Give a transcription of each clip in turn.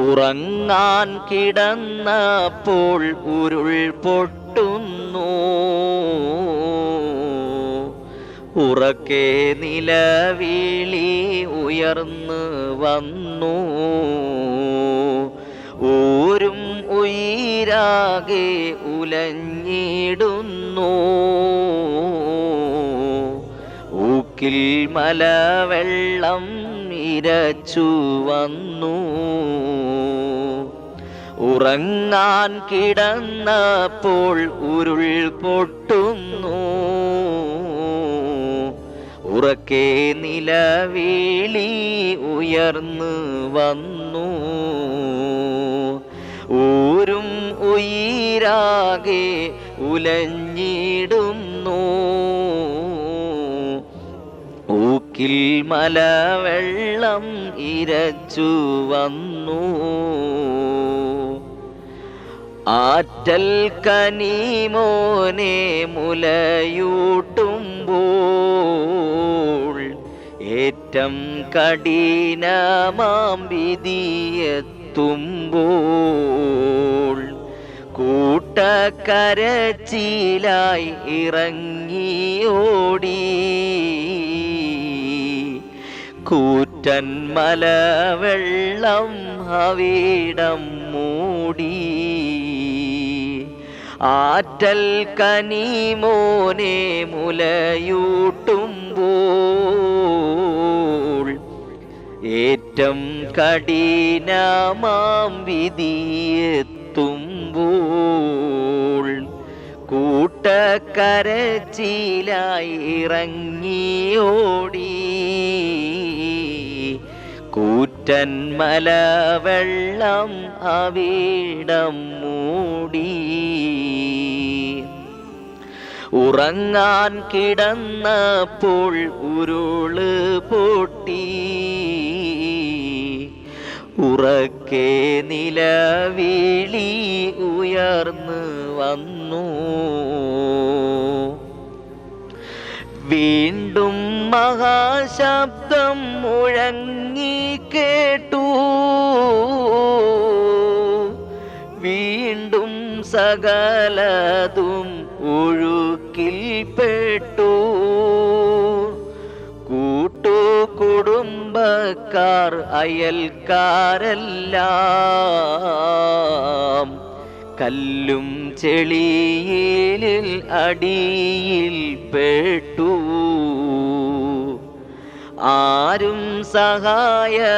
ഉറങ്ങാൻ കിടന്നപ്പോൾ ഉരുൾ പൊട്ടുന്നു. ഉറക്കെ നിലവിളി ഉയർന്നു വന്നു. ഊരും ഉയരാകെ ഉലഞ്ഞിടുന്നു. ഊക്കിൽ മലവെള്ളം ഇരച്ചു വന്നു. ഉറങ്ങാൻ കിടന്നപ്പോൾ ഉരുൾ പൊട്ടുന്നു. ഉറക്കെ നിലവിളി ഉയർന്നു വന്നു. ഊരും ഉയരാകെ ഉലഞ്ഞിടുന്നു. ഊക്കിൽ മലവെള്ളം ഇരച്ചു വന്നു. ആറ്റൽ കനിമോനെ മുലയൂട്ടുമ്പോൾ ഏറ്റം കഠിനമാം വിധിയെത്തുമ്പോൾ കൂട്ടക്കരച്ചിലായി ഇറങ്ങിയോടി. കൂറ്റൻ മലവെള്ളം അവിടം മൂടി. ആറ്റൽ കനിമോനെ മുലയൂട്ടുമ്പോൾ ഏറ്റം കഠിനമാം വിധിയെത്തുമ്പോൾ കൂട്ടക്കരച്ചിലായി ഇറങ്ങിയോടി. കൂറ്റൻ വെള്ളം അവിടം മൂടി. ഉറങ്ങാൻ കിടന്നപ്പോൾ ഉരുൾ പൊട്ടി. ഉറക്കെ നിലവിളി ഉയർന്നു വന്നു. വീണ്ടും മഹാശബ്ദം മുഴങ്ങി കേട്ടു. വീണ്ടും സകലതും ഒഴുക്കിൽ പെട്ടു. കൂട്ടു കുടുംബക്കാർ അയൽക്കാരെല്ലാം കല്ലും ചെളിയിൽ അടിയിൽ പെട്ടു. ആരും സഹായത്തിനില്ലാതെ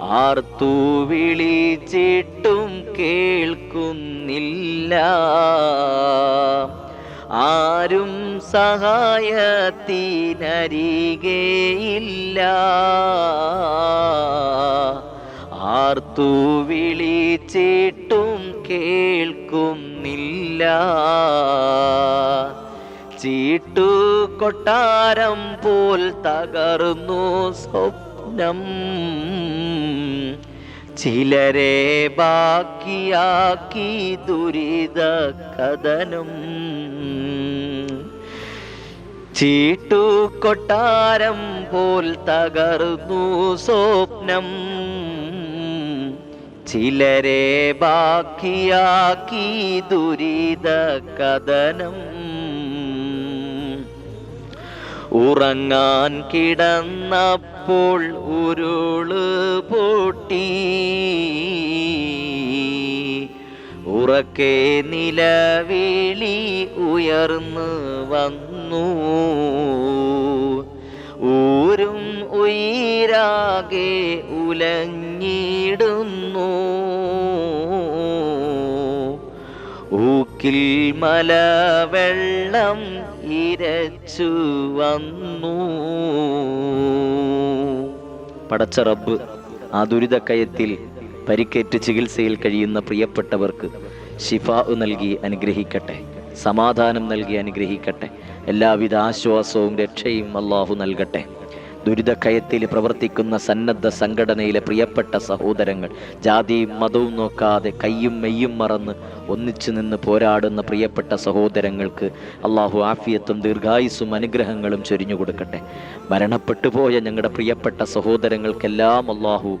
ആർത്തു വിളിച്ചിട്ടും കേൾക്കുന്നില്ല. ആരും സഹായത്തിനരികേയില്ല. ആർത്തു വിളിച്ചിട്ടും കേൾക്കുന്നില്ല. ചീട്ടു കൊട്ടാരം പോൽ തകർന്നു സ്വപ്നം. ചിലരെ ബാക്കിയാക്കി ദുരിത കഥനം ചീട്ടു കൊട്ടാരം പോൽ തകർന്നു സ്വപ്നം. ചിലരെ ബാക്കിയാക്കി ദുരിത കഥനം. ഉറങ്ങാൻ കിടന്നപ്പോൾ ഉരുൾ പൊട്ടി. ഉറക്കെ നിലവിളി ഉയർന്നു വന്നു. ഊരും ഉയരാകെ ഉലഞ്ഞിടുന്നു. ഊക്കിൽ മലവെള്ളം ഇരച്ചു വന്നു. പടച്ച റബ്ബ് ആ ദുരിതക്കയത്തിൽ പരിക്കേറ്റ് ചികിത്സയിൽ കഴിയുന്ന പ്രിയപ്പെട്ടവർക്ക് ശിഫാ നൽകി അനുഗ്രഹിക്കട്ടെ. സമാധാനം നൽകി അനുഗ്രഹിക്കട്ടെ. എല്ലാവിധ ആശ്വാസവും രക്ഷയും അള്ളാഹു നൽകട്ടെ. ദുരിതക്കയത്തിൽ പ്രവർത്തിക്കുന്ന സന്നദ്ധ സംഘടനയിലെ പ്രിയപ്പെട്ട സഹോദരങ്ങൾ ജാതിയും മതവും നോക്കാതെ കയ്യും മെയ്യും മറന്ന് ഒന്നിച്ചു നിന്ന് പോരാടുന്ന പ്രിയപ്പെട്ട സഹോദരങ്ങൾക്ക് അള്ളാഹു ആഫിയത്തും ദീർഘായുസ്സും അനുഗ്രഹങ്ങളും ചൊരിഞ്ഞു കൊടുക്കട്ടെ. മരണപ്പെട്ടു പോയ ഞങ്ങളുടെ പ്രിയപ്പെട്ട സഹോദരങ്ങൾക്കെല്ലാം അള്ളാഹു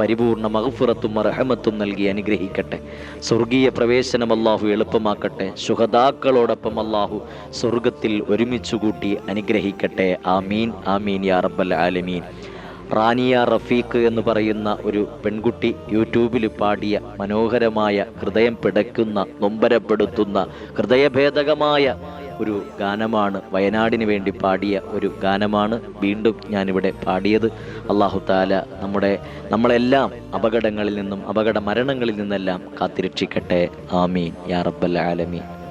പരിപൂർണ മഹഫുറത്തും അർഹമത്തും നൽകി അനുഗ്രഹിക്കട്ടെ. സ്വർഗീയ പ്രവേശനം അള്ളാഹു എളുപ്പമാക്കട്ടെ. ശുഹദാക്കളോടൊപ്പം അള്ളാഹു സ്വർഗത്തിൽ ഒരുമിച്ചു കൂട്ടി അനുഗ്രഹിക്കട്ടെ. ആമീൻ ആമീൻ യാ റബ്ബൽ ആലമീൻ. റാനിയ റഫീഖ് എന്ന് പറയുന്ന ഒരു പെൺകുട്ടി യൂട്യൂബിൽ പാടിയ മനോഹരമായ ഹൃദയം പിടയ്ക്കുന്ന നൊമ്പരപ്പെടുത്തുന്ന ഹൃദയഭേദകമായ ഒരു ഗാനമാണ് വയനാടിന് വേണ്ടി പാടിയ ഒരു ഗാനമാണ് വീണ്ടും ഞാനിവിടെ പാടിയത്. അള്ളാഹു താല നമ്മുടെ നമ്മളെല്ലാം അപകടങ്ങളിൽ നിന്നും അപകട മരണങ്ങളിൽ നിന്നെല്ലാം കാത്തിരക്ഷിക്കട്ടെ. ആമീൻ. യാ റബ്ബൽ ആലമീൻ.